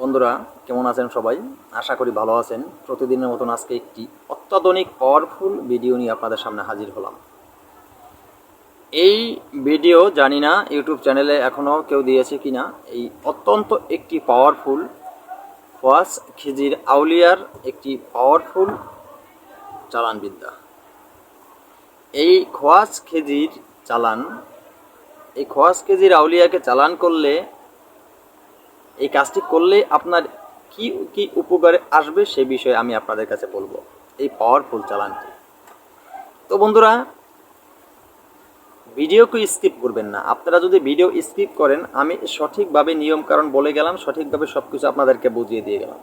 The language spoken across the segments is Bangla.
বন্ধুরা, কেমন আছেন সবাই? আশা করি ভালো আছেন। প্রতিদিনের মতন আজকে একটি অত্যাধুনিক পাওয়ারফুল ভিডিও নিয়ে আপনাদের সামনে হাজির হলাম। এই ভিডিও জানি না ইউটিউব চ্যানেলে এখনও কেউ দিয়েছে কি না এই অত্যন্ত একটি পাওয়ারফুল ওয়াস খিজির আউলিয়ার একটি পাওয়ারফুল চালান বিদ্যা এই খোয়াজ খেজির চালান, এই খোয়াজ খেজির আউলিয়াকে চালান করলে এই কাজটি করলে আপনার কি কি উপকারে আসবে সে বিষয়ে আমি আপনাদের কাছে বলব। এই পাওয়ারফুল চালানটি তো বন্ধুরা ভিডিওকে স্কিপ করবেন না। আপনারা যদি ভিডিও স্কিপ করেন, আমি সঠিকভাবে নিয়ম কারণ বলে গেলাম, সঠিকভাবে সব কিছু আপনাদেরকে বুঝিয়ে দিয়ে গেলাম।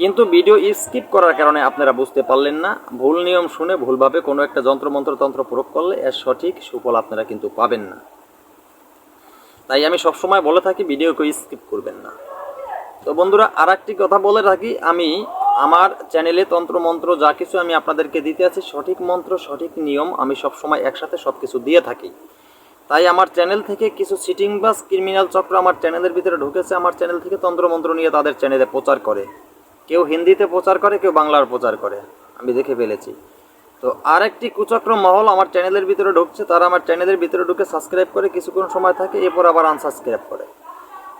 কিন্তু ভিডিও স্কিপ করার কারণে আপনারা বুঝতে পারলেন না, ভুল নিয়ম শুনে ভুলভাবে কোনো একটা যন্ত্রমন্ত্র তন্ত্র প্রয়োগ করলে এর সঠিক সুফল আপনারা কিন্তু পাবেন না। তাই আমি সবসময় বলে থাকি ভিডিওকে স্কিপ করবেন না। তো বন্ধুরা আর একটি কথা বলে থাকি, আমি আমার চ্যানেলে তন্ত্রমন্ত্র যা কিছু আমি আপনাদেরকে দিতে আছি, সঠিক মন্ত্র, সঠিক নিয়ম আমি সবসময় একসাথে সব কিছু দিয়ে থাকি। তাই আমার চ্যানেল থেকে কিছু সিটিং বাস ক্রিমিনাল চক্র আমার চ্যানেলের ভিতরে ঢুকেছে, আমার চ্যানেল থেকে তন্ত্রমন্ত্র নিয়ে তাদের চ্যানেলে প্রচার করে। কেউ হিন্দিতে প্রচার করে, কেউ বাংলার প্রচার করে। আমি দেখে ফেলেছি। তো আরেকটি কুচক্র মহল আমার চ্যানেলের ভিতরে ঢুকছে, তারা আমার চ্যানেলের ভিতরে ঢুকে সাবস্ক্রাইব করে কিছুক্ষণ সময় থাকে, এরপর আবার আনসাবস্ক্রাইব করে।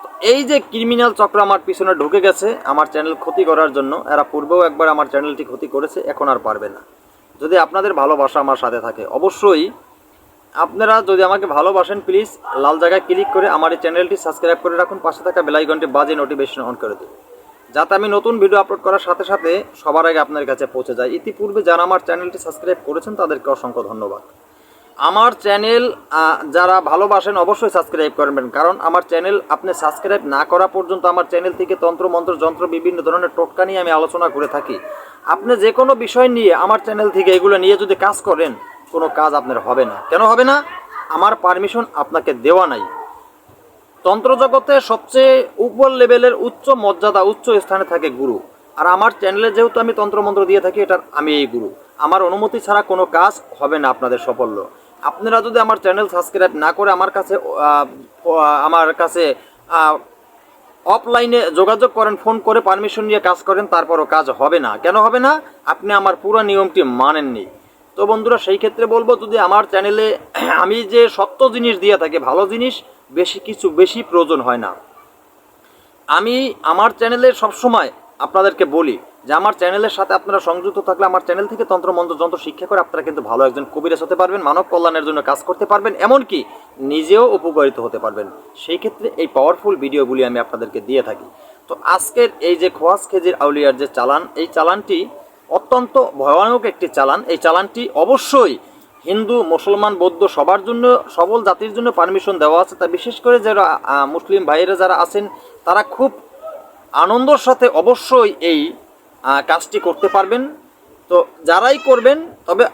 তো এই যে ক্রিমিনাল চক্র আমার পিছনে ঢুকে গেছে, আমার চ্যানেল ক্ষতি করার জন্য, এরা পূর্বেও একবার আমার চ্যানেলটি ক্ষতি করেছে, এখন আর পারবে না। যদি আপনাদের ভালোবাসা আমার সাথে থাকে, অবশ্যই আপনারা যদি আমাকে ভালোবাসেন প্লিজ লাল জায়গায় ক্লিক করে আমার এই চ্যানেলটি সাবস্ক্রাইব করে রাখুন, পাশে থাকা বেলাইকনটি বাজে নোটিফিকেশন অন করে দিন। যাতে আমি নতুন ভিডিও আপলোড করার সাথে সাথে সবার আগে আপনার কাছে পৌঁছে যায় ইতিপূর্বে যারা আমার চ্যানেলটি সাবস্ক্রাইব করেছেন, তাদেরকে অসংখ্য ধন্যবাদ। আমার চ্যানেল যারা ভালোবাসেন অবশ্যই সাবস্ক্রাইব করবেন, কারণ আমার চ্যানেল আপনি সাবস্ক্রাইব না করা পর্যন্ত আমার চ্যানেল থেকে তন্ত্র, মন্ত্র, যন্ত্র, বিভিন্ন ধরনের টোটকা নিয়ে আমি আলোচনা করে থাকি। আপনি যে কোনো বিষয় নিয়ে আমার চ্যানেল থেকে এগুলো নিয়ে যদি কাজ করেন, কোনো কাজ আপনার হবে না। কেন হবে না? আমার পারমিশন আপনাকে দেওয়া নাই। তন্ত্র জগতে সবচেয়ে উপর লেভেলের উচ্চ মর্যাদা উচ্চ স্থানে থাকে গুরু। আর আমার চ্যানেলে যেহেতু আমি তন্ত্রমন্ত্র দিয়ে থাকি, এটার আমি এই গুরু। আমার অনুমতি ছাড়া কোনো কাজ হবে না আপনাদের সাফল্য। আপনারা যদি আমার চ্যানেল সাবস্ক্রাইব না করে আমার কাছে আমার কাছে অফলাইনে যোগাযোগ করেন ফোন করে পারমিশন নিয়ে কাজ করেন, তারপরও কাজ হবে না। কেন হবে না? আপনি আমার পুরো নিয়মটি মানেননি। তো বন্ধুরা, সেই ক্ষেত্রে বলব, যদি আমার চ্যানেলে আমি যে সত্য জিনিস দিয়ে থাকি, ভালো জিনিস বেশি কিছু, বেশি প্রয়োজন হয় না। আমি আমার চ্যানেলে সবসময় আপনাদেরকে বলি যে আমার চ্যানেলের সাথে আপনারা সংযুক্ত থাকলে আমার চ্যানেল থেকে তন্ত্রমন্ত্র, যন্ত্র শিক্ষা করে আপনারা কিন্তু ভালো একজন কবিরাজ হতে পারবেন, মানব কল্যাণের জন্য কাজ করতে পারবেন, এমনকি নিজেও উপকারিত হতে পারবেন। সেই ক্ষেত্রে এই পাওয়ারফুল ভিডিওগুলি আমি আপনাদেরকে দিয়ে থাকি। তো আজকের এই যে খোয়াজ খেজির আউলিয়ার যে চালান, এই চালানটি অত্যন্ত ভয়ানক একটি চালান। এই চালানটি অবশ্যই হিন্দু, মুসলমান, বৌদ্ধ সবার জন্য, সবল জাতির জন্য পারমিশন দেওয়া আছে। তা বিশেষ করে যারা মুসলিম ভাইয়েরা যারা আছেন, তারা খুব আনন্দর সাথে অবশ্যই এই কাজটি করতে পারবেন। তো যারাই করবেন, তবে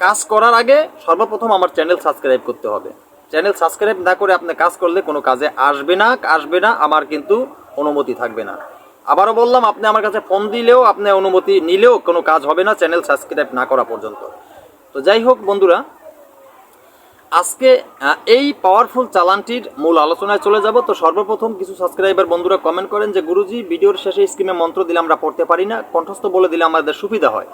কাজ করার আগে সর্বপ্রথম আমার চ্যানেল সাবস্ক্রাইব করতে হবে। চ্যানেল সাবস্ক্রাইব না করে আপনি কাজ করলে কোনো কাজে আসবে না আসবে না, আমার কিন্তু অনুমতি থাকবে না। আবারও বললাম, আপনি আমার কাছে ফোন দিলেও, আপনি অনুমতি নিলেও কোনো কাজ হবে না, চ্যানেল সাবস্ক্রাইব না করা পর্যন্ত। তো যাই হোক বন্ধুরা, আজকে এই পাওয়ারফুল চালানটির মূল আলোচনায় চলে যাব। তো সর্বপ্রথম কিছু সাবস্ক্রাইবার বন্ধুরা কমেন্ট করেন যে, গুরুজি, ভিডিওর শেষে স্কিমে মন্ত্র দিলে আমরা পড়তে পারি না, কণ্ঠস্থ বলে দিলে আমাদের সুবিধা হয়।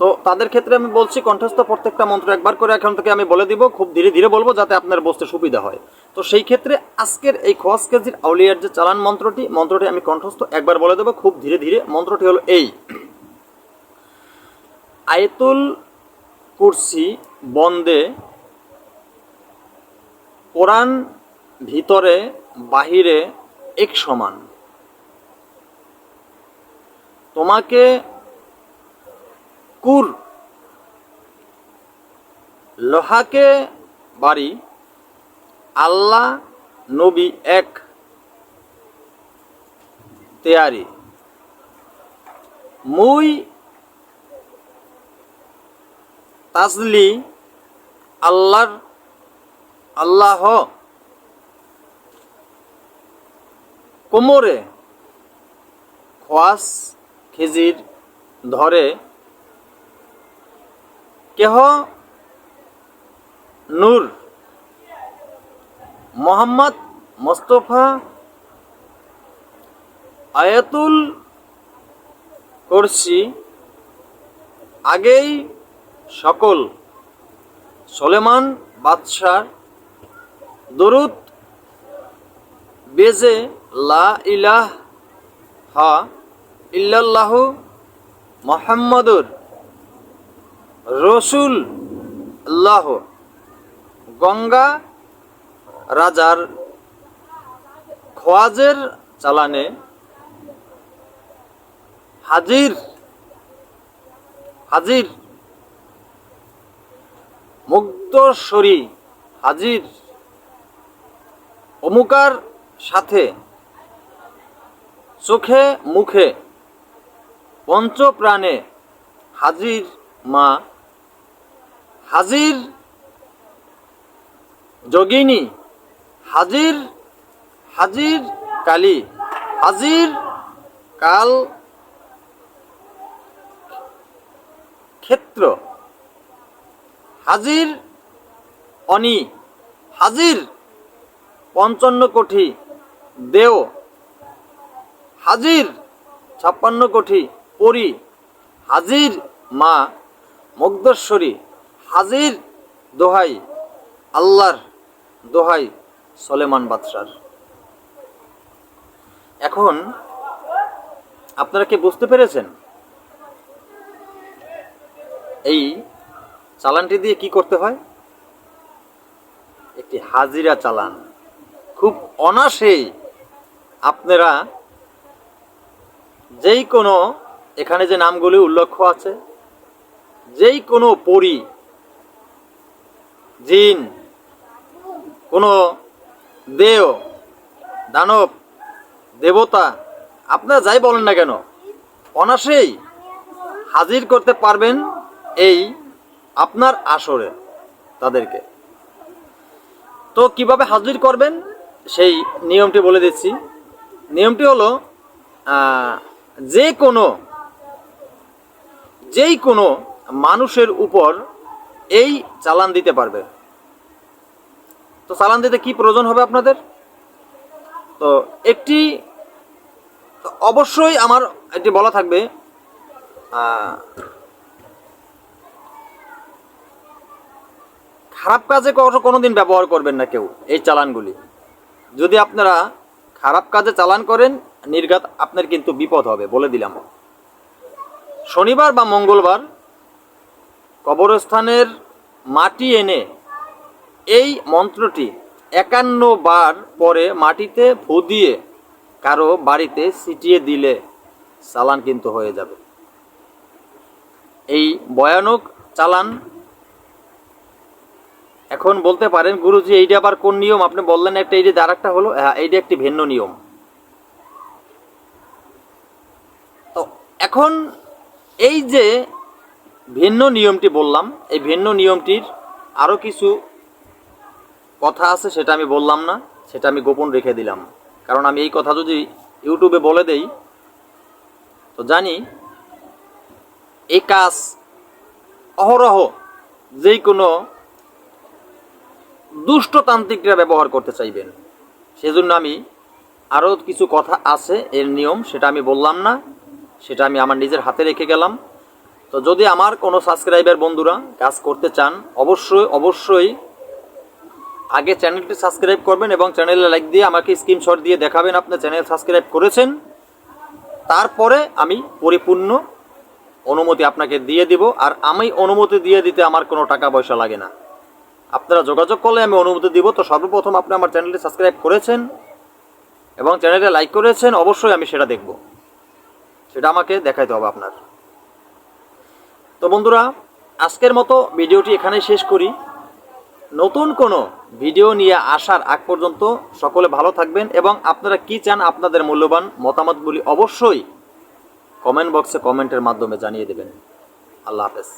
তো তাদের ক্ষেত্রে আমি বলছি, কণ্ঠস্থ প্রত্যেকটা মন্ত্র একবার করে এখন থেকে আমি বলে দিব, খুব ধীরে ধীরে বলব যাতে আপনার বসতে সুবিধা হয়। তো সেই ক্ষেত্রে আজকের এই খোয়াজ কেজির আউলিয়ার যে চালান মন্ত্রটি মন্ত্রটি আমি কণ্ঠস্থ একবার বলে দেবো, খুব ধীরে ধীরে। মন্ত্রটি হলো এই। আয়তুল কুরসি বন্দে কোরআন ভিতরে বাহিরে এক সমান। তোমাকে কুর লোহাকে বাড়ি, আল্লাহ নবী এক তেয়ারি। মুই তাজলি আল্লাহর আল্লাহ কোমরে খোয়াস খেজির ধরে কেহ নূর মোহাম্মদ মোস্তফা আয়াতুল করছি আগেই সকল সলেমান বাদশার দরুদ বেজে লা ইলাহ হা ইল্লাল্লাহু মোহাম্মদুর রসুল আল্লাহ গঙ্গা রাজার খোয়াজের চালানে হাজির হাজির মুক্তস্বরী হাজির অমুকার সাথে চোখে মুখে পঞ্চপ্রাণে হাজির মা। হাজির যোগিনী, হাজির হাজির কালী, হাজির কাল ক্ষেত্র। হাজির অনি, হাজির পঞ্চান্ন কোটি দেও, হাজির ছাপ্পান্ন কোটি পরি, হাজির মা মুগ্ধেশ্বরী হাজির দোহাই, আল্লাহর দোহাই সলেমান বাদশার। এখন আপনারা কি বুঝতে পেরেছেন? এই চালানটি দিয়ে কি করতে হয়? একটি হাজিরা চালান। খুব অনাসেই আপনারা যেই কোনো এখানে যে নামগুলি উল্লেখ আছে যেই কোনো পরি, জিন, কোনো দেও, দানব, দেবতা, আপনারা যাই বলেন না কেন অনাসেই হাজির করতে পারবেন এই আপনার আসরে তাদেরকে। তো কীভাবে হাজির করবেন? সেই নিয়মটি বলে দিচ্ছি। নিয়মটি হলো যে কোনো, যেই কোনো মানুষের উপর এই চালান দিতে পারবে। তো চালান দিতে কি প্রয়োজন হবে আপনাদের? তো একটি অবশ্যই আমার এটি বলা থাকবে খারাপ কাজে কখনো দিন ব্যবহার করবেন না কেউ এই চালানগুলি। যদি আপনারা খারাপ কাজে চালান করেন, নির্ঘাত আপনার কিন্তু বিপদ হবে, বলে দিলাম। শনিবার বা মঙ্গলবার কবরস্থানের মাটি এনে এই মন্ত্রটি একান্ন বার পরে মাটিতে ফু দিয়ে কারও বাড়িতে ছিটিয়ে দিলে চালান কিন্তু হয়ে যাবে। এই ভয়ানক চালান এখন বলতে পারেন, গুরুজি, এইটা আবার কোন নিয়ম? আপনি বললেন একটা এইটা আর একটা হলো হ্যাঁ এইটা একটি ভিন্ন নিয়ম। তো এখন এই যে ভিন্ন নিয়মটি বললাম, এই ভিন্ন নিয়মটির আরও কিছু কথা আছে, সেটা আমি বললাম না, সেটা আমি গোপন রেখে দিলাম। কারণ আমি এই কথা যদি ইউটিউবে বলে দেই, তো জানি এই কাজ অহরহ যেই কোনো দুষ্টতান্ত্রিকরা ব্যবহার করতে চাইবেন। সেজন্য আমি আরও কিছু কথা আছে, এর নিয়ম, সেটা আমি বললাম না, সেটা আমি আমার নিজের হাতে রেখে গেলাম। তো যদি আমার কোনো সাবস্ক্রাইবার বন্ধুরা কাজ করতে চান, অবশ্যই অবশ্যই আগে চ্যানেলটি সাবস্ক্রাইব করবেন এবং চ্যানেলে লাইক দিয়ে আমাকে স্ক্রিনশট দিয়ে দেখাবেন আপনি চ্যানেল সাবস্ক্রাইব করেছেন। তারপরে আমি পরিপূর্ণ অনুমতি আপনাকে দিয়ে দিব, আর আমি অনুমতি দিয়ে দিতে আমার কোনো টাকা পয়সা লাগে না। আপনারা যোগাযোগ করলে আমি অনুমতি দিব। তো সর্বপ্রথম আপনি আমার চ্যানেলটি সাবস্ক্রাইব করেছেন এবং চ্যানেলটা লাইক করেছেন, অবশ্যই আমি সেটা দেখব। সেটা আমাকে দেখাইতে হবে আপনার। তো বন্ধুরা, আজকের মতো ভিডিওটি এখানেই শেষ করি। নতুন কোনো ভিডিও নিয়ে আসার আগ পর্যন্ত সকলে ভালো থাকবেন এবং আপনারা কি চান আপনাদের মূল্যবান মতামতগুলি অবশ্যই কমেন্ট বক্সে কমেন্টের মাধ্যমে জানিয়ে দেবেন। আল্লাহ হাফেজ।